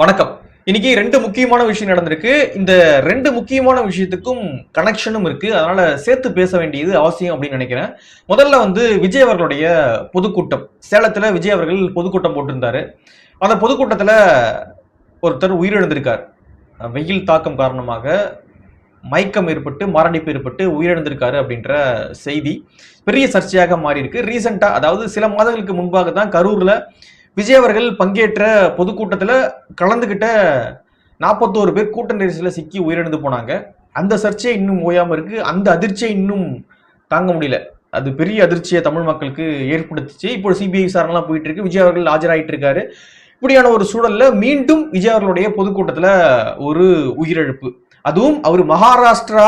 வணக்கம். இன்னைக்கு ரெண்டு முக்கியமான விஷயம் நடந்திருக்கு. இந்த ரெண்டு முக்கியமான விஷயத்துக்கும் கனெக்ஷனும் இருக்கு. அதனால சேர்த்து பேச வேண்டியது அவசியம் அப்படின்னு நினைக்கிறேன். முதல்ல வந்து விஜய் அவர்களுடைய பொதுக்கூட்டம். சேலத்துல விஜய் அவர்கள் பொதுக்கூட்டம் போட்டிருந்தாரு. அந்த பொதுக்கூட்டத்துல ஒருத்தர் உயிரிழந்திருக்கார். வெயில் தாக்கம் காரணமாக மயக்கம் ஏற்பட்டு மரணிப்பு ஏற்பட்டு உயிரிழந்திருக்காரு அப்படின்ற செய்தி பெரிய சர்ச்சையாக மாறி இருக்கு ரீசெண்டா அதாவது சில மாதங்களுக்கு முன்பாக தான் கரூர்ல விஜய் அவர்கள் பங்கேற்ற பொதுக்கூட்டத்தில் கலந்துகிட்ட நாற்பத்தோரு பேர் கூட்ட நெரிசலில் சிக்கி உயிரிழந்து போனாங்க. அந்த சர்ச்சை இன்னும் ஓயாமல் இருக்கு. அந்த அதிர்ச்சியை இன்னும் தாங்க முடியல. அது பெரிய அதிர்ச்சியை தமிழ் மக்களுக்கு ஏற்படுத்துச்சு. இப்போ சிபிஐ விசாரணைலாம் போயிட்டு இருக்கு விஜய் அவர்கள் ஆஜராயிட்டு இருக்காரு இப்படியான ஒரு சூழல்ல மீண்டும் விஜய் அவர்களுடைய பொதுக்கூட்டத்தில் ஒரு உயிரிழப்பு. அதுவும் அவர் மகாராஷ்டிரா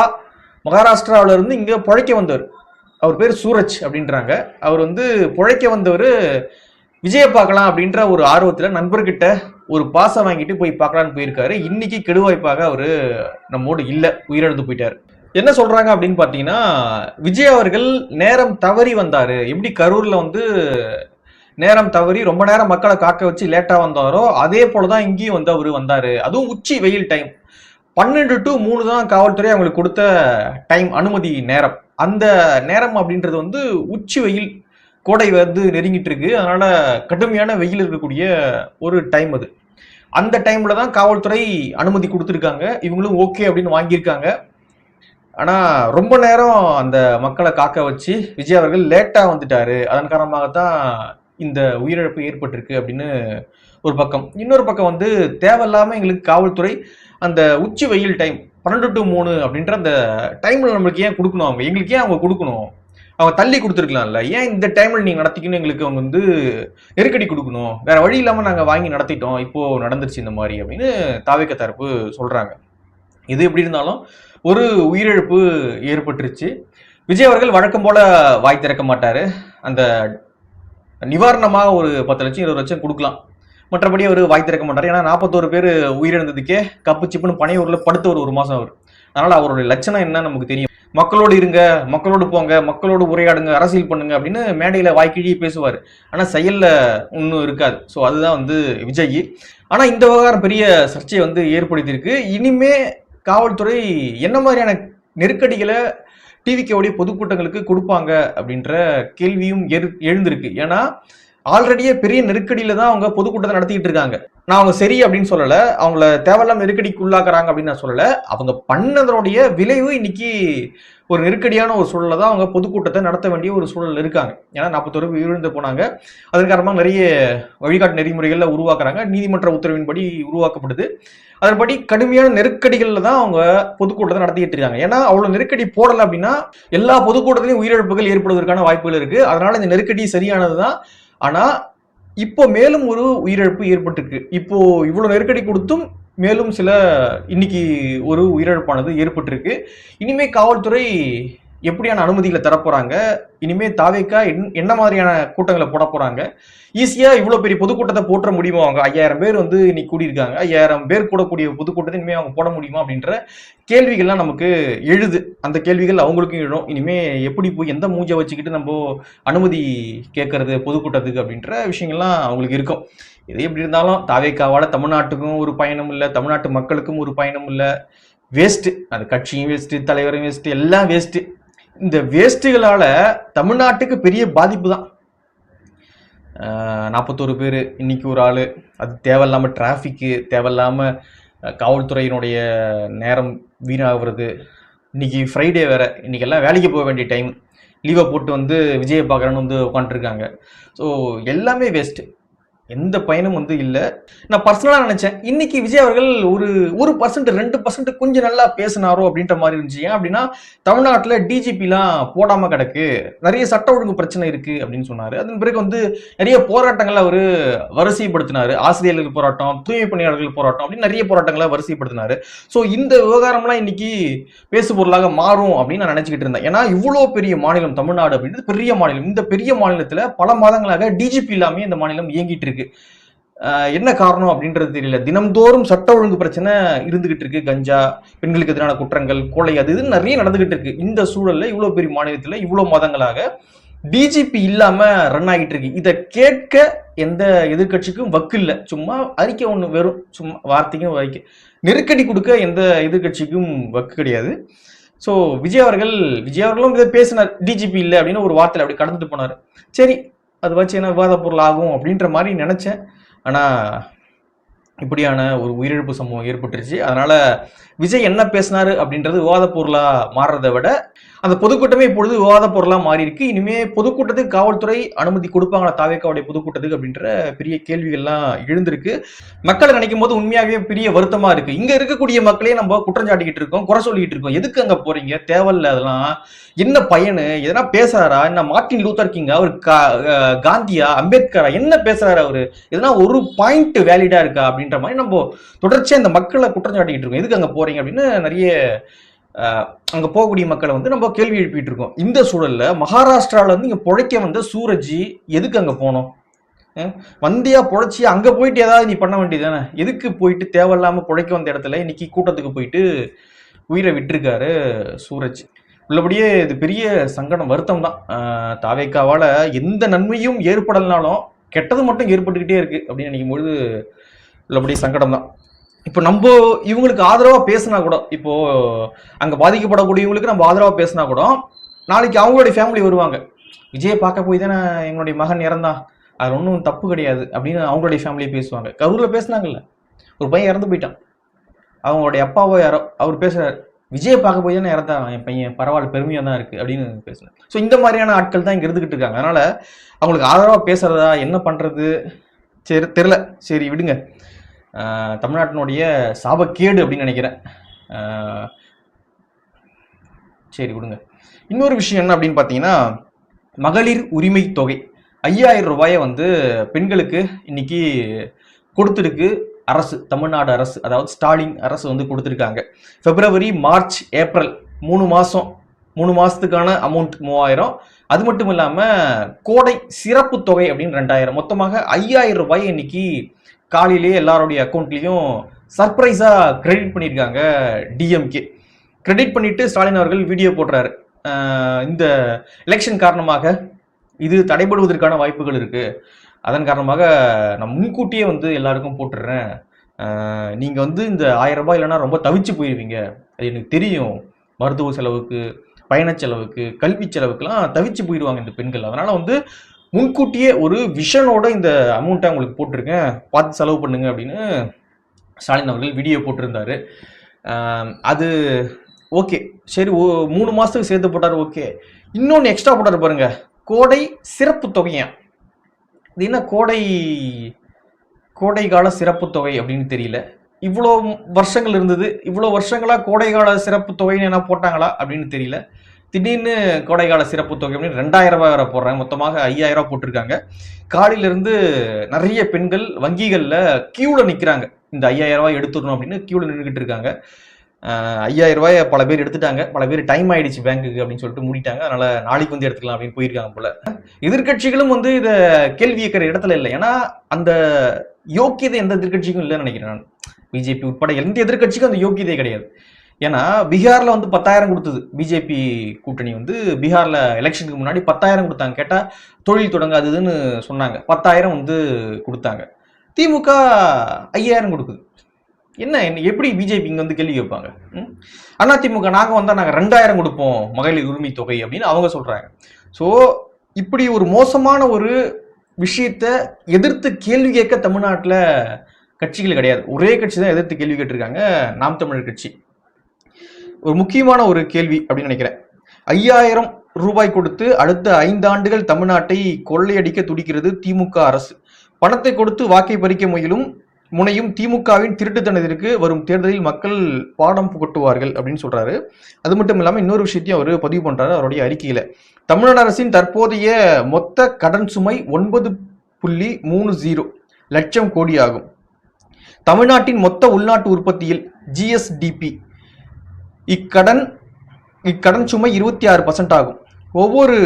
மகாராஷ்டிராவில இருந்து இங்க பிழைக்க வந்தவர். அவர் பேர் சூரஜ் அப்படின்றாங்க. அவர் வந்து பிழைக்க வந்தவர் விஜய பார்க்கலாம் அப்படின்ற ஒரு ஆர்வத்துல நண்பர்கிட்ட ஒரு பாசம் வாங்கிட்டு போய் பார்க்கலான்னு போயிருக்காரு. இன்னைக்கு கெடுவாய்ப்பாக அவரு நம்மோடு இல்லை உயிரிழந்து போயிட்டாரு. என்ன சொல்றாங்க அப்படின்னு பாத்தீங்கன்னா விஜய் அவர்கள் நேரம் தவறி வந்தாரு. எப்படி கரூர்ல வந்து நேரம் தவறி ரொம்ப நேரம் மக்களை காக்க வச்சு லேட்டா வந்தாரோ அதே போலதான் இங்கேயும் வந்து அவரு வந்தாரு. அதுவும் உச்சி வெயில் டைம் பன்னெண்டு டு மூணு தான் காவல்துறை அவங்களுக்கு கொடுத்த டைம் அனுமதி நேரம். அந்த நேரம் அப்படின்றது வந்து உச்சி வெயில் கோடை வந்து நெருங்கிட்டு இருக்கு. அதனால கடுமையான வெயில் இருக்கக்கூடிய ஒரு டைம் அது. அந்த டைம்ல தான் காவல்துறை அனுமதி கொடுத்துருக்காங்க. இவங்களும் ஓகே அப்படின்னு வாங்கியிருக்காங்க. ஆனால் ரொம்ப நேரம் அந்த மக்களை காக்க வச்சு விஜய் அவர்கள் லேட்டாக வந்துட்டாரு. அதன் காரணமாக தான் இந்த உயிரிழப்பு ஏற்பட்டிருக்கு அப்படின்னு ஒரு பக்கம். இன்னொரு பக்கம் வந்து தேவையில்லாமல் எங்களுக்கு காவல்துறை அந்த உச்சி வெயில் டைம் பன்னெண்டு டு மூணு அப்படின்ற அந்த டைம்ல நம்மளுக்கு ஏன் கொடுக்கணும் அவங்க? எங்களுக்கு ஏன் அவங்க கொடுக்கணும்? அவங்க தள்ளி கொடுத்துருக்கலாம்ல. ஏன் இந்த டைம்ல நீங்க நடத்திக்கணும் எங்களுக்கு அவங்க வந்து நெருக்கடி கொடுக்கணும்? வேற வழி இல்லாம நாங்க வாங்கி நடத்திட்டோம். இப்போ நடந்துருச்சு இந்த மாதிரி அப்படின்னு தாவேக்க தரப்பு சொல்றாங்க. இது எப்படி இருந்தாலும் ஒரு உயிரிழப்பு ஏற்பட்டுருச்சு. விஜய் அவர்கள் வழக்கம் போல வாய் திறக்க மாட்டாரு. அந்த நிவாரணமாக ஒரு பத்து லட்சம் இருபது லட்சம் கொடுக்கலாம். மற்றபடி அவர் வாய் திறக்க மாட்டார். ஏன்னா நாற்பத்தோரு பேர் உயிரிழந்ததுக்கே கப்பு சிப்புன்னு பனையூரில் படுத்த ஒரு ஒரு மாதம் அவர். அதனால் அவருடைய லட்சணம் என்ன நமக்கு தெரியும் மக்களோடு இருங்க மக்களோடு போங்க மக்களோடு உரையாடுங்க அரசியல் பண்ணுங்க அப்படின்னு மேடையில் வாய்க்கிழி பேசுவார். ஆனால் செயல்ல ஒன்றும் இருக்காது. ஸோ அதுதான் வந்து விஜய். ஆனால் இந்த விவகாரம் பெரிய சர்ச்சையை வந்து ஏற்படுத்தியிருக்கு. இனிமே காவல்துறை என்ன மாதிரியான நெருக்கடிகளை டிவிக்கோடைய பொதுக்கூட்டங்களுக்கு கொடுப்பாங்க அப்படின்ற கேள்வியும் எழு எழுந்திருக்கு. ஏன்னா ஆல்ரெடியே பெரிய நெருக்கடியில தான் அவங்க பொதுக்கூட்டத்தை நடத்திக்கிட்டு இருக்காங்க. நான் அவங்க சரி அப்படின்னு சொல்லல. அவங்கள தேவையில்லாம நெருக்கடிக்கு உள்ளாக்குறாங்க அப்படின்னு நான் சொல்லல. அவங்க பண்ணதனுடைய விளைவு இன்னைக்கு ஒரு நெருக்கடியான ஒரு சூழலை தான் அவங்க பொதுக்கூட்டத்தை நடத்த வேண்டிய ஒரு சூழல் இருக்காங்க. ஏன்னா நாற்பத்தொரு விழுந்து போனாங்க. அதன் காரணமாக நிறைய வழிகாட்டு நெறிமுறைகளில் உருவாக்குறாங்க. நீதிமன்ற உத்தரவின்படி உருவாக்கப்படுது. அதன்படி கடுமையான நெருக்கடிகளில் தான் அவங்க பொதுக்கூட்டத்தை நடத்திக்கிட்டு இருக்காங்க. ஏன்னா அவ்வளோ நெருக்கடி போடலை அப்படின்னா எல்லா பொதுக்கூட்டத்திலையும் உயிரிழப்புகள் ஏற்படுவதற்கான வாய்ப்புகள் இருக்கு. அதனால இந்த நெருக்கடி சரியானதுதான். ஆனா இப்போ மேலும் ஒரு உயிரிழப்பு ஏற்பட்டிருக்கு. இப்போ இவ்வளவு நெருக்கடி கொடுத்தும் மேலும் சில இன்னைக்கு ஒரு உயிரிழப்பானது ஏற்பட்டிருக்கு. இனிமே காவல்துறை எப்படியான அனுமதிகளை தரப்போறாங்க? இனிமே தாவேக்கா என்ன மாதிரியான கூட்டங்களை போட போறாங்க? ஈஸியா இவ்வளவு பெரிய பொதுக்கூட்டத்தை போற்ற முடியுமா அவங்க? ஐயாயிரம் பேர் வந்து இன்னைக்கு கூடியிருக்காங்க. ஐயாயிரம் பேர் கூடக்கூடிய பொதுக்கூட்டத்தை இனிமே அவங்க போட முடியுமா அப்படின்ற கேள்விகள்லாம் நமக்கு எழுது. அந்த கேள்விகள் அவங்களுக்கும் எழும். இனிமே எப்படி போய் எந்த மூஞ்சை வச்சுக்கிட்டு நம்ம அனுமதி கேட்கறது பொதுக்கூட்டத்துக்கு அப்படின்ற விஷயங்கள்லாம் அவங்களுக்கு இருக்கும். இது எப்படி இருந்தாலும் தாவேக்காவால தமிழ்நாட்டுக்கும் ஒரு பயணம் இல்லை தமிழ்நாட்டு மக்களுக்கும் ஒரு பயணம் இல்லை. வேஸ்ட் அது கட்சியும் வேஸ்ட் தலைவரும் வேஸ்ட் எல்லாம் வேஸ்ட் இந்த வேஸ்ட்டுகளால் தமிழ்நாட்டுக்கு பெரிய பாதிப்பு தான் நாற்பத்தோரு பேர் இன்னைக்கு ஒரு ஆள். அது தேவையில்லாமல் டிராஃபிக்கு தேவையில்லாமல் காவல்துறையினுடைய நேரம் வீணாகிறது. இன்னைக்கு ஃப்ரைடே வேற. இன்னைக்கெல்லாம் வேலைக்கு போக வேண்டிய டைம் லீவை போட்டு வந்து விஜயை பார்க்குறேன்னு வந்து உட்காந்துருக்காங்க ஸோ எல்லாமே வேஸ்ட்டு எந்த பயனும் வந்து இல்லை. நான் பர்சனலாக நினைச்சேன். இன்னைக்கு விஜய் அவர்கள் ஒரு ஒரு பர்சன்ட் ரெண்டு பர்சன்ட் கொஞ்சம் நல்லா பேசினாரோ அப்படின்ற மாதிரி இருந்துச்சு. ஏன் அப்படின்னா தமிழ்நாட்டில் டிஜிபிலாம் போடாம கிடக்கு. நிறைய சட்ட ஒழுங்கு பிரச்சனை இருக்கு அப்படின்னு சொன்னாரு. அதன் பிறகு வந்து நிறைய போராட்டங்களை அவர் வரிசைப்படுத்தினாரு. ஆசிரியர்கள் போராட்டம் தூய்மை பணியாளர்கள் போராட்டம் அப்படின்னு நிறைய போராட்டங்களை வரிசைப்படுத்தினாரு. ஸோ இந்த விவகாரம்லாம் இன்னைக்கு பேசு பொருளாக மாறும் அப்படின்னு நான் நினைச்சுக்கிட்டு இருந்தேன். ஏன்னா இவ்வளோ பெரிய மாநிலம் தமிழ்நாடு அப்படின்றது பெரிய மாநிலம். இந்த பெரிய மாநிலத்தில் பல மாதங்களாக டிஜிபி இல்லாமல் இந்த மாநிலம் இயங்கிட்டு இருக்கு. இருக்கு. என்ன காரணம் அப்படின்றது தெரியல. தினம்தோறும் சட்ட ஒழுங்கு பிரச்சனை இருந்துகிட்டு இருக்கு. கஞ்சா பெண்களுக்கு எதிரான குற்றங்கள் கொலை அது இது நிறைய நடந்துகிட்டு இருக்கு. இந்த சூழல்ல இவ்வளவு பெரிய மாநிலத்துல இவ்வளவு மாதங்களாக டிஜிபி இல்லாம ரன் ஆகிட்டு இருக்கு. இதை கேட்க எந்த எதிர்க்கட்சிக்கும் வக்கு இல்லை. சும்மா அறிக்கை ஒன்று வெறும் சும்மா வார்த்தைக்கும் வைக்க நெருக்கடி கொடுக்க எந்த எதிர்க்கட்சிக்கும் வக்கு கிடையாது. ஸோ விஜய் அவர்கள் விஜய் அவர்களும் இதை பேசினார். டிஜிபி இல்லை அப்படின்னு ஒரு வார்த்தையில் அப்படி கடந்துட்டு போனார். சரி அது வச்சு என்ன விவாத பொருள் ஆகும் அப்படின்ற மாதிரி நினச்சேன். ஆனால் இப்படியான ஒரு உயிரிழப்பு சம்பவம் ஏற்பட்டுருச்சு. அதனால் விஜய் என்ன பேசினாரு அப்படின்றது விவாத பொருளா மாறுறதை விட அந்த பொதுக்கூட்டமே இப்பொழுது விவாத பொருளா மாறி இருக்கு இனிமே பொதுக்கூட்டத்துக்கு காவல்துறை அனுமதி கொடுப்பாங்களா தாவேக்காவுடைய பொதுக்கூட்டத்துக்கு அப்படின்ற பெரிய கேள்விகள்லாம் எழுந்திருக்கு. மக்களை நினைக்கும் போது உண்மையாகவே பெரிய வருத்தமா இருக்கு. இங்க இருக்கக்கூடிய மக்களே நம்ம குற்றஞ்சாட்டிக்கிட்டு இருக்கோம் குறை சொல்லிக்கிட்டு இருக்கோம். எதுக்கு அங்க போறீங்க? தேவையில்ல அதெல்லாம். என்ன பையனு? எதனா பேசுறாரா? என்ன மார்டின் லூத்தர் கிங்கா? அவர் கா- காந்தியா? அம்பேத்கரா? என்ன பேசுறாரு அவரு? எதனா ஒரு பாயிண்ட் வேலிடா இருக்கா அப்படின்ற மாதிரி நம்ம தொடர்ச்சியா இந்த மக்களை குற்றஞ்சாட்டிக்கிட்டு இருக்கோம். எதுக்கு அங்க போறீங்க அப்படின்னு நிறைய அங்கே அங்க போகக்கூடிய மக்களை வந்து நம்ம கேள்வி எழுப்பிட்டு இருக்கோம். இந்த சூழல்ல மகாராஷ்டிரால வந்து இங்க பொழைக்க வந்த சூரஜி எதுக்கு அங்க போனோம்? வந்தியா பொழைச்சி அங்க போயிட்டு ஏதாவது நீ பண்ண வேண்டியதானே எதுக்கு போயிட்டு தேவையில்லாம பொழைக்க வந்த இடத்துல இன்னைக்கு கூட்டத்துக்கு போயிட்டு உயிரை விட்டுருக்காரு சூரஜ்? உள்ளபடியே இது பெரிய சங்கடம் வருத்தம் தான். தாவேக்காவால எந்த நன்மையும் ஏற்படலனாலும் கெட்டது மட்டும் ஏற்பட்டுக்கிட்டே இருக்கு அப்படின்னு நினைக்கும் பொழுது உள்ளபடியே சங்கடம் தான். இப்போ நம்ம இவங்களுக்கு ஆதரவாக பேசினா கூட இப்போ அங்கே பாதிக்கப்படக்கூடியவங்களுக்கு நம்ம ஆதரவாக பேசினா கூட நாளைக்கு அவங்களுடைய ஃபேமிலி வருவாங்க. விஜயை பார்க்க போய் தானே எங்களுடைய மகன் இறந்தான். அது ஒன்றும் தப்பு கிடையாது அப்படின்னு அவங்களுடைய ஃபேமிலியை பேசுவாங்க. கரூரில் பேசுனாங்கல்ல. ஒரு பையன் இறந்து போயிட்டான். அவங்களுடைய அப்பாவோ யாரோ அவர் பேசுகிறார் விஜயை பார்க்க போய் தானே இறந்தான். என் பையன் பரவாயில்ல பெருமையாக தான் இருக்குது அப்படின்னு பேசுனேன் ஸோ இந்த மாதிரியான ஆட்கள் தான் இங்கே இருந்துகிட்டு இருக்காங்க. அதனால் அவங்களுக்கு ஆதரவாக பேசுகிறதா என்ன பண்ணுறது சரி தெரில சரி விடுங்க. தமிழ்நாட்டினுடைய சாபக்கேடு அப்படின்னு நினைக்கிறேன். சரி கொடுங்க இன்னொரு விஷயம் என்ன அப்படின்னு பார்த்தீங்கன்னா மகளிர் உரிமை தொகை. ஐயாயிரம் ரூபாயை வந்து பெண்களுக்கு இன்னைக்கு கொடுத்துருக்கு அரசு தமிழ்நாடு அரசு. அதாவது ஸ்டாலின் அரசு வந்து கொடுத்துருக்காங்க. பிப்ரவரி மார்ச் ஏப்ரல் மூணு மாதம் மூணு மாதத்துக்கான அமௌண்ட் மூவாயிரம். அது மட்டும் இல்லாமல் கோடை சிறப்பு தொகை அப்படின்னு ரெண்டாயிரம். மொத்தமாக ஐயாயிரம் ரூபாய் இன்னைக்கு காலையிலேயே எல்லாருடைய அக்கௌண்ட்லேயும் சர்ப்ரைஸாக கிரெடிட் பண்ணியிருக்காங்க டிஎம்கே கிரெடிட் பண்ணிட்டு ஸ்டாலின் அவர்கள் வீடியோ போடுறாரு. இந்த எலெக்ஷன் காரணமாக இது தடைபடுவதற்கான வாய்ப்புகள் இருக்குது அதன் காரணமாக நான் முன்கூட்டியே வந்து எல்லாருக்கும் போட்டுடுறேன் நீங்கள் வந்து இந்த ஆயிரம் ரூபாய் இல்லைன்னா ரொம்ப தவிச்சு போயிடுவீங்க அது எனக்கு தெரியும். மருத்துவ செலவுக்கு பயணச் செலவுக்கு கல்வி செலவுக்குலாம் தவிச்சு போயிடுவாங்க இந்த பெண்கள். அதனால் வந்து முன்கூட்டியே ஒரு விஷனோட இந்த அமௌண்ட்டை உங்களுக்கு போட்டிருக்கேன். பார்த்து செலவு பண்ணுங்க அப்படின்னு ஸ்டாலின் அவர்கள் வீடியோ போட்டிருந்தாரு. அது ஓகே சரி ஓ மூணு மாதத்துக்கு சேர்த்து போட்டார் ஓகே இன்னொன்று எக்ஸ்ட்ரா போட்டார் பாருங்க. கோடை சிறப்பு தொகையா? இது என்ன கோடை கோடை கால சிறப்பு தொகை அப்படின்னு தெரியல. இவ்வளோ வருஷங்கள் இருந்தது. இவ்வளோ வருஷங்களா கோடை கால சிறப்பு தொகைன்னு என்ன போட்டாங்களா அப்படின்னு தெரியல. திடீர்னு கோடைக்கால சிறப்பு தொகை அப்படின்னு ரெண்டாயிரம் ரூபாய் வரை போடுறாங்க. மொத்தமாக ஐயாயிரம் ரூபாய் போட்டிருக்காங்க. காலையிலிருந்து நிறைய பெண்கள் வங்கிகளில் கியூவில் நிற்கிறாங்க இந்த ஐயாயிரம் ரூபாய் எடுத்துடணும் அப்படின்னு கியூவில் நின்றுகிட்டு இருக்காங்க. ஐயாயிரம் ரூபாய் பல பேர் எடுத்துட்டாங்க. பல பேர் டைம் ஆயிடுச்சு பேங்க்குக்கு அப்படின்னு சொல்லிட்டு மூடிட்டாங்க. அதனால நாளைக்கு வந்து எடுத்துக்கலாம் அப்படின்னு போயிருக்காங்க போல. எதிர்க்கட்சிகளும் வந்து இதை கேள்வி இருக்கிற இடத்துல இல்லை. ஏன்னா அந்த யோக்கியதை எந்த எதிர்க்கட்சிக்கும் இல்லைன்னு நினைக்கிறேன் நான். பிஜேபி உட்பட எந்த எதிர்க்கட்சிக்கும் அந்த யோக்கியதே கிடையாது. ஏன்னா பீகார்ல வந்து பத்தாயிரம் கொடுத்தது. பிஜேபி கூட்டணி வந்து பீகார்ல எலெக்ஷனுக்கு முன்னாடி பத்தாயிரம் கொடுத்தாங்க. கேட்டா தொழில் தொடங்காதுன்னு சொன்னாங்க. பத்தாயிரம் வந்து கொடுத்தாங்க. திமுக ஐயாயிரம் கொடுக்குது. என்ன என்ன எப்படி பிஜேபி இங்க வந்து கேள்வி கேட்பாங்க? அண்ணா திமுக நாங்கள் வந்தா நாங்கள் ரெண்டாயிரம் கொடுப்போம். மகளிர் உரிமை தொகை அப்படின்னு அவங்க சொல்றாங்க. ஸோ இப்படி ஒரு மோசமான ஒரு விஷயத்த எதிர்த்து கேள்வி கேட்க தமிழ்நாட்டில் கட்சிகள் கிடையாது. ஒரே கட்சி தான் எதிர்த்து கேள்வி கேட்டிருக்காங்க. நாம் தமிழர் கட்சி. ஒரு முக்கியமான ஒரு கேள்வி அப்படின்னு நினைக்கிறேன். ஐயாயிரம் ரூபாய் கொடுத்து அடுத்த ஐந்தாண்டுகள் தமிழ்நாட்டை கொள்ளையடிக்க துடிக்கிறது திமுக அரசு. பணத்தை கொடுத்து வாக்கை பறிக்க முயலும் முனையும் திமுகவின் திருட்டுத்தனத்திற்கு வரும் தேர்தலில் மக்கள் பாடம் புகட்டுவார்கள் அப்படின்னு சொல்றாரு. அது மட்டும் இல்லாமல் இன்னொரு விஷயத்தையும் அவர் பதிவு பண்றாரு அவருடைய அறிக்கையில. தமிழ்நாடு அரசின் தற்போதைய மொத்த கடன் சுமை ஒன்பது புள்ளி மூணு ஜீரோ லட்சம் கோடி ஆகும் தமிழ்நாட்டின் மொத்த உள்நாட்டு உற்பத்தியில் ஜிஎஸ்டிபி இக்கடன் இக்கடன் சுமை இருபத்தி ஆறு பர்சன்ட் ஆகும். ஒவ்வொரு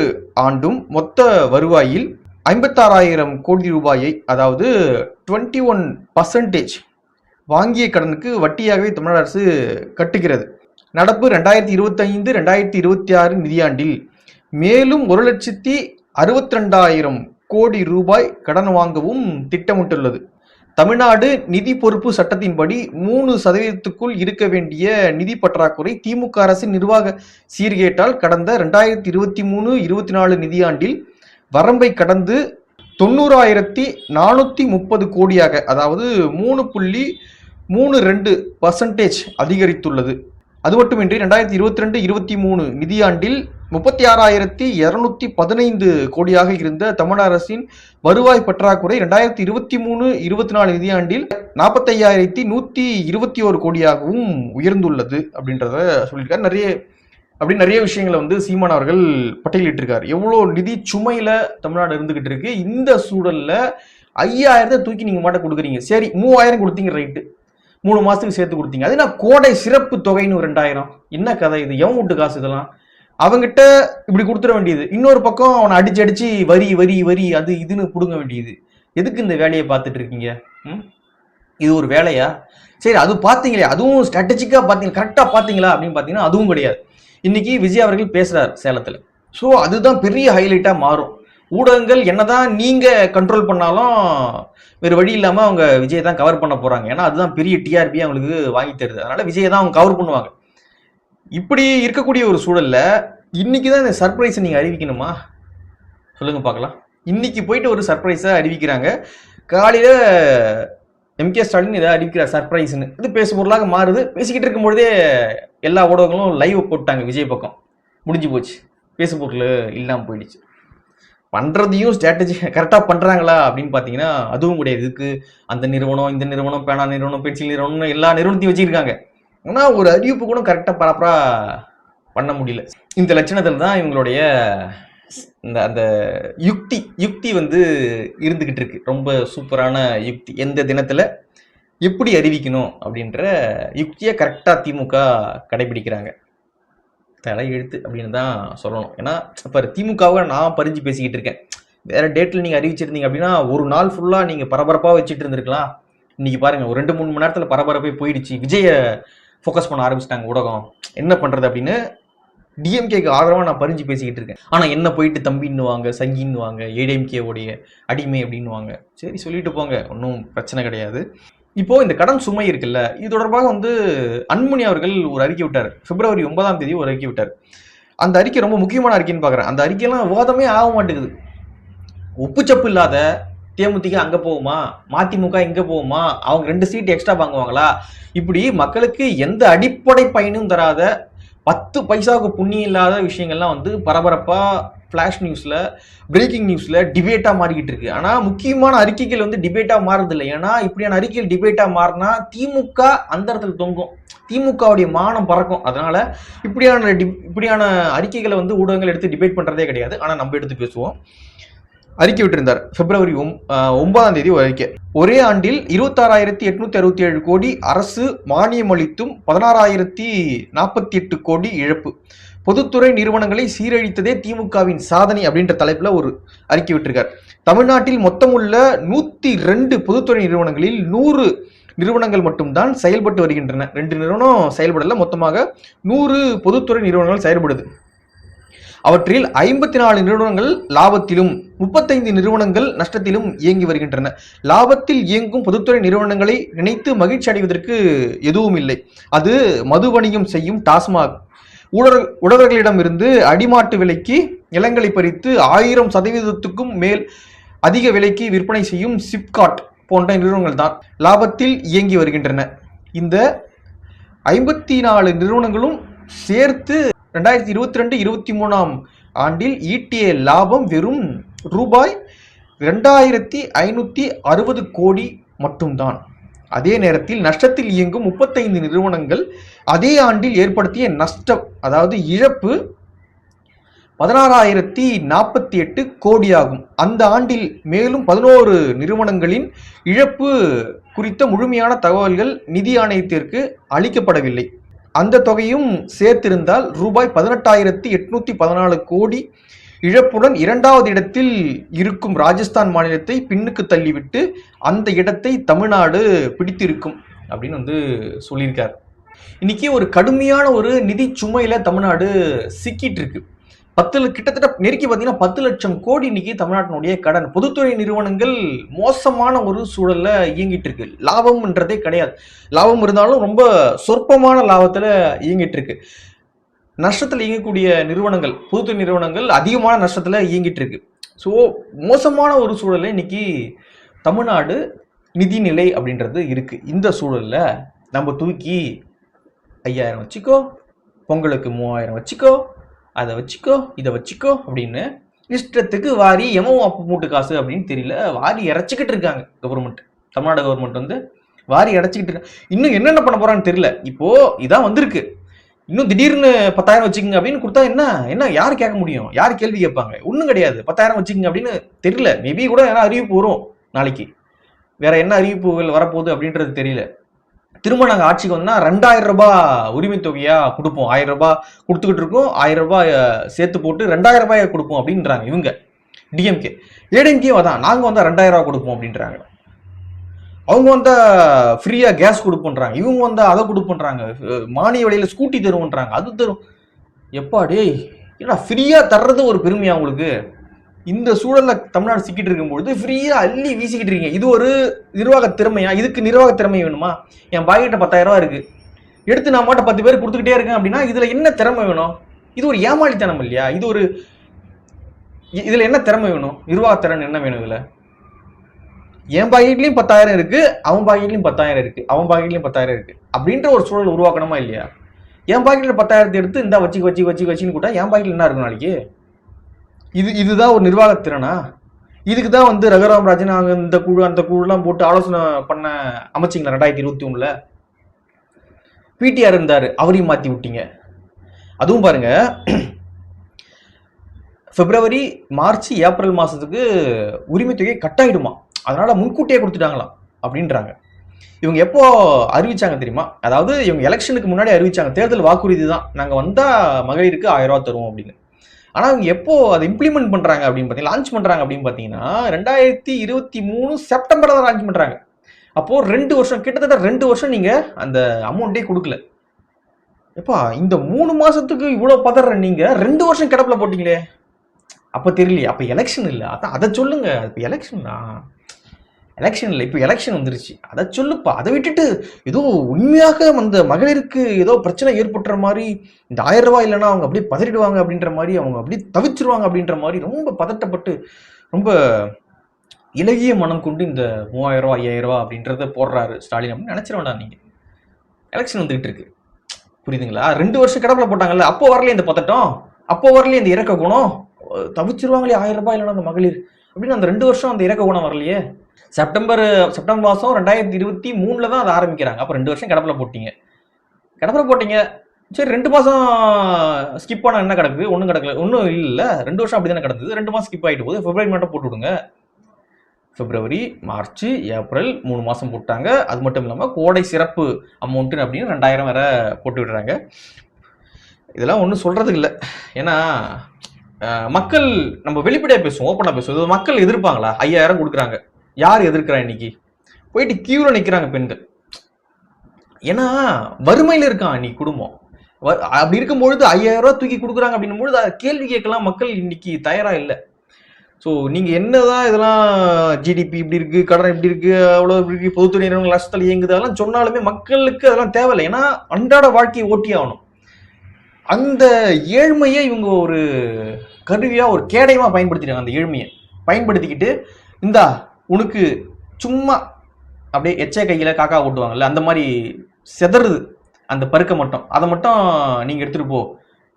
ஆண்டும் மொத்த வருவாயில் ஐம்பத்தாறாயிரம் கோடி ரூபாயை அதாவது டுவெண்ட்டி ஒன் பர்சன்டேஜ் வாங்கிய கடனுக்கு வட்டியாகவே தமிழ்நாடு அரசு கட்டுகிறது. நடப்பு ரெண்டாயிரத்தி இருபத்தைந்து ரெண்டாயிரத்தி இருபத்தி ஆறு நிதியாண்டில் மேலும் ஒரு லட்சத்தி அறுபத்தி ரெண்டாயிரம் கோடி ரூபாய் கடன் வாங்கவும் திட்டமிட்டுள்ளது. தமிழ்நாடு நிதி பொறுப்பு சட்டத்தின்படி மூணு சதவீதத்துக்குள் இருக்க வேண்டிய நிதி பற்றாக்குறை திமுக அரசின் நிர்வாக சீர்கேட்டால் கடந்த ரெண்டாயிரத்தி இருபத்தி மூணு இருபத்தி நாலு நிதியாண்டில் வரம்பை கடந்து தொண்ணூறாயிரத்தி நானூற்றி முப்பது கோடியாக அதாவது மூணு புள்ளி மூணு ரெண்டு பர்சன்டேஜ் அதிகரித்துள்ளது. அது மட்டுமின்றி ரெண்டாயிரத்தி இருபத்தி ரெண்டு இருபத்தி மூணு நிதியாண்டில் முப்பத்தி ஆறாயிரத்தி இருநூத்தி பதினைந்து கோடியாக இருந்த தமிழக அரசின் வருவாய் பற்றாக்குறை ரெண்டாயிரத்தி இருபத்தி மூணு இருபத்தி நாலு நிதியாண்டில் நாற்பத்தையாயிரத்தி நூற்றி இருபத்தி ஒரு கோடியாகவும் உயர்ந்துள்ளது அப்படின்றத சொல்லியிருக்காரு. நிறைய அப்படி நிறைய விஷயங்களை வந்து சீமான் அவர்கள் பட்டியலிட்டிருக்காரு. எவ்வளோ நிதி சுமையில தமிழ்நாடு இருந்துகிட்டு இருக்கு. இந்த சூழல்ல ஐயாயிரத்தை தூக்கி நீங்க மாட்ட கொடுக்குறீங்க. சரி மூவாயிரம் கொடுத்தீங்க ரைட்டு. மூணு மாசத்துக்கு சேர்த்து கொடுத்தீங்க. அது நான் கோடை சிறப்பு தொகைன்னு ஒரு ரெண்டாயிரம்? என்ன கதை இது? எவன் விட்டு காசு இதெல்லாம்? அவங்கிட்ட இப்படி கொடுத்துட வேண்டியது. இன்னொரு பக்கம் அவனை அடிச்சு அடிச்சு வரி வரி வரி அது இதுன்னு பிடுங்க வேண்டியது. எதுக்கு இந்த வேலையை பார்த்துட்டு இருக்கீங்க? ம்? இது ஒரு வேலையா? சரி அது பார்த்தீங்களே அதுவும் ஸ்ட்ராட்டஜிக்காக பார்த்தீங்க கரெக்டாக பார்த்தீங்களா அப்படின்னு பார்த்தீங்கன்னா அதுவும் கிடையாது. இன்னைக்கு விஜய் அவர்கள் பேசுறார் சேலத்தில். ஸோ அதுதான் பெரிய ஹைலைட்டாக மாறும். ஊடகங்கள் என்னதான் நீங்க கண்ட்ரோல் பண்ணாலும் வேறு வழி இல்லாமல் அவங்க விஜயை தான் கவர் பண்ண போறாங்க. ஏன்னா அதுதான் பெரிய டிஆர்பி அவங்களுக்கு வாங்கி தருது. அதனால விஜயை தான் அவங்க கவர் பண்ணுவாங்க. இப்படி இருக்கக்கூடிய ஒரு சூழல்ல இன்னைக்கு தான் இந்த சர்ப்ரைஸை நீங்க அறிவிக்கணுமா? சொல்லுங்க பார்க்கலாம். இன்னைக்கு போயிட்டு ஒரு சர்ப்ரைஸை அறிவிக்கிறாங்க. காலையில எம்கே ஸ்டாலின் இதை அறிவிக்கிறார் சர்ப்ரைஸ்னு இது பேசு பொருளாக மாறுது. பேசிக்கிட்டு இருக்கும்பொழுதே எல்லா ஊடகங்களும் லைவ் போட்டாங்க விஜய் பக்கம். முடிஞ்சு போச்சு. பேசு பொருள் இல்லாமல் போயிடுச்சு பண்ணுறதையும் ஸ்ட்ராட்டஜி கரெக்டாக பண்ணுறாங்களா அப்படின்னு பார்த்தீங்கன்னா அதுவும் கிடையாது. இதுக்கு அந்த நிறுவனம் இந்த நிறுவனம் பேனா நிறுவனம் பென்சில் நிறுவனம் எல்லா நிறுவனத்தையும் வச்சுருக்காங்க. ஆனால் ஒரு அறிவிப்பு கூட கரெக்டாக ப்ராப்பராக பண்ண முடியல. இந்த லட்சணத்தில் தான் இவங்களுடைய இந்த அந்த யுக்தி யுக்தி வந்து இருந்துக்கிட்டு இருக்கு. ரொம்ப சூப்பரான யுக்தி. எந்த தினத்தில் எப்படி அறிவிக்கணும் அப்படின்ற யுக்தியை கரெக்டாக திமுக கடைபிடிக்கிறாங்க. தலை எழுத்து அப்படின்னு தான் சொல்லணும். ஏன்னா இப்போ திமுகவை நான் பறிஞ்சு பேசிக்கிட்டு இருக்கேன். வேற டேட்டில் நீங்கள் அறிவிச்சிருந்தீங்க அப்படின்னா ஒரு நாள் ஃபுல்லாக நீங்கள் பரபரப்பாக வச்சுட்டு இருந்திருக்கலாம். இன்னைக்கு பாருங்க ஒரு ரெண்டு மூணு மணி நேரத்தில் பரபரப்பே போயிடுச்சு. விஜயை ஃபோக்கஸ் பண்ண ஆரம்பிச்சிட்டாங்க ஊடகம். என்ன பண்ணுறது அப்படின்னு டிஎம்கேக்கு ஆதரவாக நான் பறிஞ்சு பேசிக்கிட்டு இருக்கேன். ஆனால் என்ன போயிட்டு தம்பின்னுவாங்க சங்கின்னுவாங்க ஏடிஎம்கேவுடைய அடிமை அப்படின்னுவாங்க. சரி சொல்லிட்டு போங்க. ஒன்றும் பிரச்சனை கிடையாது. இப்போ இந்த கடன் சுமை இருக்குல்ல இது தொடர்பாக வந்து அன்முனி அவர்கள் ஒரு அறிக்கை விட்டார். பிப்ரவரி ஒன்பதாம் தேதி ஒரு அறிக்கை விட்டார். அந்த அறிக்கை ரொம்ப முக்கியமான அறிக்கைன்னு பார்க்குறேன். அந்த அறிக்கையெல்லாம் விவாதமே ஆக மாட்டேங்குது. உப்புச்சப்பு இல்லாத தேமுதிக அங்கே போகுமா? மதிமுக இங்கே போகுமா? அவங்க ரெண்டு சீட் எக்ஸ்ட்ரா வாங்குவாங்களா? இப்படி மக்களுக்கு எந்த அடிப்படை பயனும் தராத பத்து பைசாவுக்கு புண்ணியம் இல்லாத விஷயங்கள்லாம் வந்து பரபரப்பாக ஃப்ளாஷ் நியூஸில் பிரேக்கிங் நியூஸில் டிபேட்டாக மாறிக்கிட்டு இருக்கு. ஆனால் முக்கியமான அறிக்கைகள் வந்து டிபேட்டாக மாறுறது இல்லை ஏன்னா இப்படியான அறிக்கைகள் டிபேட்டாக மாறினா திமுக அந்த இடத்துல தொங்கும். திமுகவுடைய மானம் பறக்கும். அதனால இப்படியான டி- இப்படியான அறிக்கைகளை வந்து ஊடகங்கள் எடுத்து டிபேட் பண்ணுறதே கிடையாது. ஆனால் நம்ம எடுத்து பேசுவோம். அறிக்கை விட்டிருந்தார். பிப்ரவரி ஒம்- ஒன்பதாம் தேதி ஒரு அறிக்கை. ஒரே ஆண்டில் இருபத்தாறாயிரத்தி எட்நூத்தி அறுபத்தி ஏழு கோடி அரசு மானியம் அளித்தும் பதினாறாயிரத்தி நாற்பத்தி எட்டு கோடி இழப்பு. பொதுத்துறை நிறுவனங்களை சீரழித்ததே திமுகவின் சாதனை அப்படின்ற தலைப்புல ஒரு அறிக்கை விட்டிருக்கார். தமிழ்நாட்டில் மொத்தமுள்ள நூத்தி ரெண்டு பொதுத்துறை நிறுவனங்களில் நூறு நிறுவனங்கள் மட்டும்தான் செயல்பட்டு வருகின்றன. ரெண்டு நிறுவனம் செயல்படல. மொத்தமாக நூறு பொதுத்துறை நிறுவனங்கள் செயல்படுது. அவற்றில் ஐம்பத்தி நாலு நிறுவனங்கள் லாபத்திலும் முப்பத்தைந்து நிறுவனங்கள் நஷ்டத்திலும் இயங்கி வருகின்றன. லாபத்தில் இயங்கும் பொதுத்துறை நிறுவனங்களை நினைத்து மகிழ்ச்சி அடைவதற்கு எதுவும் இல்லை அது மது வணிகம் செய்யும் டாஸ்மாக். ஊழல் உழவர்களிடமிருந்து அடிமாட்டு விலைக்கு நிலங்களை பறித்து ஆயிரம் சதவீதத்துக்கும் மேல் அதிக விலைக்கு விற்பனை செய்யும் சிப்காட் போன்ற நிறுவனங்கள் தான் லாபத்தில் இயங்கி வருகின்றன. இந்த ஐம்பத்தி நாலு நிறுவனங்களும் சேர்த்து ரெண்டாயிரத்தி இருபத்தி ரெண்டு இருபத்தி மூணாம் ஆண்டில் ஈட்டிய லாபம் வெறும் ரூபாய் ரெண்டாயிரத்தி ஐநூற்றி அறுபது கோடி மட்டும்தான். அதே நேரத்தில் நஷ்டத்தில் இயங்கும் முப்பத்தைந்து நிறுவனங்கள் அதே ஆண்டில் ஏற்படுத்திய நஷ்டம் அதாவது இழப்பு பதினாறாயிரத்தி நாற்பத்தி எட்டு கோடியாகும். அந்த ஆண்டில் மேலும் பதினோரு நிறுவனங்களின் இழப்பு குறித்த முழுமையான தகவல்கள் நிதி ஆணையத்திற்கு அளிக்கப்படவில்லை. அந்த தொகையும் சேர்த்திருந்தால் ரூபாய் பதினெட்டாயிரத்தி எட்நூத்தி பதினாலு கோடி இழப்புடன் இரண்டாவது இடத்தில் இருக்கும் ராஜஸ்தான் மாநிலத்தை பின்னுக்கு தள்ளிவிட்டு அந்த இடத்தை தமிழ்நாடு பிடித்திருக்கும் அப்படின்னு வந்து சொல்லியிருக்கார். இன்னைக்கு ஒரு கடுமையான ஒரு நிதி சுமையில தமிழ்நாடு சிக்கிட்டு இருக்கு. பத்து கிட்டத்தட்ட நெருக்கி பார்த்தீங்கன்னா பத்து லட்சம் கோடி இன்னைக்கு தமிழ்நாட்டினுடைய கடன். பொதுத்துறை நிறுவனங்கள் மோசமான ஒரு சூழல்ல இயங்கிட்டு இருக்கு. லாபம்ன்றதே கிடையாது. லாபம் இருந்தாலும் ரொம்ப சொற்பமான லாபத்துல இயங்கிட்டு இருக்கு. நஷ்டத்தில் இயங்கக்கூடிய நிறுவனங்கள் பொதுத்துறை நிறுவனங்கள் அதிகமான நஷ்டத்துல இயங்கிட்டு இருக்கு. ஸோ மோசமான ஒரு சூழல்ல இன்னைக்கு தமிழ்நாடு நிதிநிலை அப்படின்றது இருக்கு. இந்த சூழல்ல நம்ம தூக்கி ஐயாயிரம் வச்சுக்கோ பொங்கலுக்கு மூவாயிரம் வச்சுக்கோ அதை வச்சுக்கோ இதை வச்சுக்கோ அப்படின்னு இஷ்டத்துக்கு வாரி எமவும் அப்போ மூட்டு காசு அப்படின்னு தெரியல. வாரி இறைச்சிக்கிட்டு இருக்காங்க கவர்மெண்ட் தமிழ்நாடு கவர்மெண்ட் வந்து வாரி இறச்சிக்கிட்டு இருக்காங்க. இன்னும் என்னென்ன பண்ண போறான்னு தெரியல. இப்போ இதான் வந்திருக்கு. இன்னும் திடீர்னு பத்தாயிரம் வச்சுக்கோங்க அப்படின்னு கொடுத்தா என்ன? என்ன? யார் கேட்க முடியும்? யார் கேள்வி கேட்பாங்க? ஒன்றும் கிடையாது. பத்தாயிரம் வச்சுக்கோங்க அப்படின்னு தெரியல. மேபி கூட ஏன்னா அறிவிப்பு வரும் நாளைக்கு. வேற என்ன அறிவிப்புகள் வரப்போகுது அப்படின்றது தெரியல. திரும்ப நாங்கள் ஆட்சிக்கு வந்தால் ரெண்டாயிரம் ரூபாய் உரிமை தொகையாக கொடுப்போம். ஆயிரம் ரூபாய் கொடுத்துக்கிட்டு இருக்கோம். ஆயிரம் ரூபாய் சேர்த்து போட்டு ரெண்டாயிரம் ரூபாயை கொடுப்போம் அப்படின்றாங்க இவங்க. டிஎம்கே ஏடிஎம்கே அதான். நாங்கள் வந்தால் ரெண்டாயிரம் ரூபாய் கொடுப்போம் அப்படின்றாங்க. அவங்க வந்து ஃப்ரீயாக கேஸ் கொடுப்போன்றாங்க. இவங்க வந்து அதை கொடுப்போன்றாங்க. மானிய விலையில் ஸ்கூட்டி தருவோன்றாங்க. அது தரும். எப்பா டேய் ஏன்னா ஃப்ரீயாக தர்றது ஒரு பெருமையா உங்களுக்கு? இந்த சூழல்ல தமிழ்நாடு சிக்கிட்டு இருக்கும்பொழுது ஃப்ரீயா அள்ளி வீசிக்கிட்டு இருக்கீங்க. இது ஒரு நிர்வாக திறமையா? இதுக்கு நிர்வாக திறமை வேணுமா? என் பாக்கெட்ட பத்தாயிரம் ரூபா இருக்கு. எடுத்து நான் மட்டும் பத்து பேர் கொடுத்துக்கிட்டே இருக்கேன் அப்படின்னா இதுல என்ன திறமை வேணும்? இது ஒரு ஏமாளித்தனம் இல்லையா? இது ஒரு இதுல என்ன திறமை வேணும்? நிர்வாக திறன் என்ன வேணும் இதுல? என் பாக்கெட்லயும் பத்தாயிரம் இருக்கு அவன் பாக்கெட்லயும் பத்தாயிரம் இருக்கு அவன் பாக்கெட்லயும் பத்தாயிரம் இருக்கு. அப்படின்ற ஒரு சூழல் உருவாக்கணுமா இல்லையா? என் பாக்கெட்ல பத்தாயிரத்தை எடுத்து இந்த வச்சு வச்சு வச்சு வச்சுன்னு கூட்டா என் பாக்கெட்ல என்ன இருக்கும் நாளைக்கு? இது இதுதான் ஒரு நிர்வாக திறனா? இதுக்கு தான் வந்து ரகுராம் ராஜன் அங்கே இந்த குழு அந்த குழுலாம் போட்டு ஆலோசனை பண்ண அமைச்சிங்களா ரெண்டாயிரத்தி இருபத்தி ஒண்ணுல? பிடிஆர் இருந்தார் அவரையும் மாத்தி விட்டீங்க. அதுவும் பாருங்க பிப்ரவரி மார்ச் ஏப்ரல் மாசத்துக்கு உரிமை தொகை கட் ஆயிடுமா அதனால முன்கூட்டியே கொடுத்துட்டாங்களாம் அப்படின்றாங்க. இவங்க எப்போ அறிவிச்சாங்க தெரியுமா? அதாவது இவங்க எலெக்ஷனுக்கு முன்னாடி அறிவிச்சாங்க தேர்தல் வாக்குறுதி தான். நாங்க வந்தா மகளிருக்கு ஆயிரம் ரூபா தருவோம் அப்படின்னு. ஆனால் அவங்க எப்போ அதை இம்ப்ளிமெண்ட் பண்ணுறாங்க அப்படின்னு பார்த்தீங்கன்னா லான்ச் பண்ணுறாங்க அப்படின்னு பார்த்தீங்கன்னா ரெண்டாயிரத்தி இருபத்தி மூணு செப்டம்பரில் தான் லான்ச் பண்ணுறாங்க அப்போ ரெண்டு வருஷம் கிட்டத்தட்ட ரெண்டு வருஷம் நீங்க அந்த அமௌண்ட்டே கொடுக்கல. எப்பா இந்த மூணு மாசத்துக்கு இவ்வளவு பதற நீங்க ரெண்டு வருஷம் கிடப்பில் போட்டீங்களே. அப்ப தெரியலையே அப்ப எலெக்ஷன் இல்ல. அதான் அதை சொல்லுங்க இப்ப எலெக்ஷன் எலெக்ஷன் இல்லை இப்போ எலெக்ஷன் வந்துருச்சு. அதை சொல்லுப்பா. அதை விட்டுட்டு ஏதோ உண்மையாக அந்த மகளிருக்கு ஏதோ பிரச்சனை ஏற்பட்டுற மாதிரி இந்த ஆயிரம் ரூபாய் இல்லைன்னா அவங்க அப்படியே பதறிடுவாங்க அப்படின்ற மாதிரி அவங்க அப்படியே தவிச்சிருவாங்க அப்படின்ற மாதிரி ரொம்ப பதட்டப்பட்டு ரொம்ப இலகிய மனம் கொண்டு இந்த மூவாயிரம் ரூபா ஐயாயிரம் ரூபா அப்படின்றத போடுறாரு ஸ்டாலின் அப்படின்னு நினச்சிட வேண்டாம் எலெக்ஷன் வந்துகிட்டு இருக்கு. புரியுதுங்களா? ரெண்டு வருஷம் கடப்பில் போட்டாங்கல்ல அப்போ வரலையே இந்த பதட்டம்? அப்போ வரலையே இந்த இறக்க குணம்? தவிச்சிருவாங்களே ஆயிரம் ரூபாய் இல்லைன்னா அந்த மகளிர். அப்படின்னு அந்த ரெண்டு வருஷம் அந்த இறக்க குணம் வரலையே. செப்டம்பர் செப்டம்பர் மாதம் ரெண்டாயிரத்தி இருபத்தி மூணில் தான் அதை ஆரம்பிக்கிறாங்க. அப்போ ரெண்டு வருஷம் கிடப்பில் போட்டிங்க. கிடப்பில் போட்டிங்க. சரி ரெண்டு மாதம் ஸ்கிப் ஆனால் என்ன கிடக்குது? ஒன்றும் கிடக்கல. ஒன்றும் இல்லை. ரெண்டு வருஷம் அப்படி தானே கிடந்தது. ரெண்டு மாதம் ஸ்கிப் ஆகிட்டு போகுது. ஃபிப்ரவரி மட்டும் போட்டு விடுங்க. பிப்ரவரி மார்ச் ஏப்ரல் மூணு மாதம் போட்டாங்க. அது மட்டும் இல்லாமல் கோடை சிறப்பு அமௌண்ட்டு அப்படின்னு ரெண்டாயிரம் வேற போட்டு விடுறாங்க. இதெல்லாம் ஒன்றும் சொல்கிறது இல்லை. ஏன்னா மக்கள் நம்ம வெளிப்படையாக பேசுவோம் ஓப்பனாக பேசுவோம். மக்கள் எதிர்ப்பாங்களா? ஐயாயிரம் கொடுக்குறாங்க. யார் எதிர்க்கிறா இன்னைக்கு? போயிட்டு கியூவில் நிற்கிறாங்க பெண்கள். ஏன்னா வறுமையில் இருக்கான் இன்னைக்கு குடும்பம். வ- அப்படி இருக்கும்பொழுது ஐயாயிரம் ரூபாய் தூக்கி கொடுக்குறாங்க அப்படின்னும் பொழுது கேள்வி கேட்கலாம். மக்கள் இன்னைக்கு தயாரா இல்லை. ஸோ நீங்க என்னதான் இதெல்லாம் ஜிடிபி இப்படி இருக்கு கடன் இப்படி இருக்கு அவ்வளோ இப்படி இருக்கு பொதுத்துறை நிறுவனம் நஷ்டத்தில் இயங்குது அதெல்லாம் சொன்னாலுமே மக்களுக்கு அதெல்லாம் தேவையில்லை. ஏன்னா அன்றாட வாழ்க்கையை ஓட்டி ஆகணும். அந்த ஏழ்மையை இவங்க ஒரு கருவியாக ஒரு கேடயமாக பயன்படுத்திட்டாங்க அந்த ஏழ்மையை. பயன்படுத்திக்கிட்டு இந்தா உனக்கு சும்மா அப்படியே எச்ச கையில் காக்கா ஓட்டுவாங்கல்ல அந்த மாதிரி செதறுது அந்த பருக்க மட்டும். அதை மட்டும் நீங்கள் எடுத்துகிட்டு போ.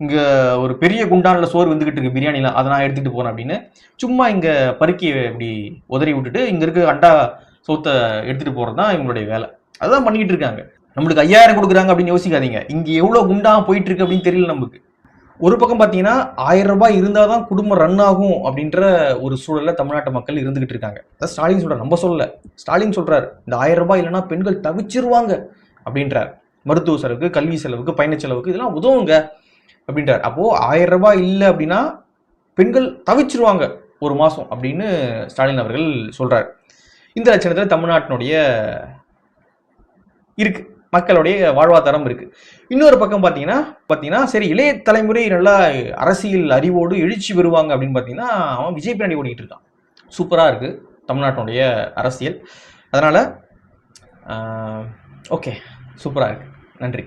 இங்கே ஒரு பெரிய குண்டானில் சோறு வந்துக்கிட்டு இருக்கு பிரியாணிலாம் அதை நான் எடுத்துகிட்டு போகிறேன் அப்படின்னு சும்மா இங்கே பருக்கி இப்படி உதறி விட்டுட்டு இங்கே இருக்க அண்டா சோத்தை எடுத்துகிட்டு போகிறது தான் இவங்களுடைய வேலை. அதுதான் பண்ணிக்கிட்டு இருக்காங்க. நம்மளுக்கு ஐயாயிரம் கொடுக்குறாங்க அப்படின்னு யோசிக்காதீங்க. இங்கே எவ்வளோ குண்டாக போயிட்டு இருக்கு அப்படின்னு தெரியல நமக்கு. ஒரு பக்கம் பார்த்தீங்கன்னா ஆயிரம் ரூபாய் இருந்தால் தான் குடும்பம் ரன் ஆகும் அப்படின்ற ஒரு சூழலில் தமிழ்நாட்டு மக்கள் இருந்துகிட்டு இருக்காங்க. அதான் ஸ்டாலின் சொல்கிறார் நம்ம சொல்லல. ஸ்டாலின் சொல்கிறார் இந்த ஆயிரம் ரூபாய் இல்லைன்னா பெண்கள் தவிச்சிருவாங்க அப்படின்றார். மருத்துவ செலவுக்கு கல்வி செலவுக்கு பயண செலவுக்கு இதெல்லாம் உதவுங்க அப்படின்றார். அப்போது ஆயிரம் ரூபாய் இல்லை அப்படின்னா பெண்கள் தவிச்சிருவாங்க ஒரு மாதம் அப்படின்னு ஸ்டாலின் அவர்கள் சொல்கிறார் இந்த லட்சணத்தில் தமிழ்நாட்டினுடைய இருக்குது மக்களுடைய வாழ்வாதாரம் இருக்கு. இன்னொரு பக்கம் பார்த்தீங்கன்னா பார்த்தீங்கன்னா சரி இளைய தலைமுறை நல்லா அரசியல் அறிவோடு எழுச்சி பெறுவாங்க அப்படின்னு பார்த்தீங்கன்னா அவன் விஜய் பின்னாடி ஓடிக்கிட்டு இருக்கான். சூப்பராக இருக்கு தமிழ்நாட்டினுடைய அரசியல். அதனால் ஓகே சூப்பராக இருக்கு. நன்றி.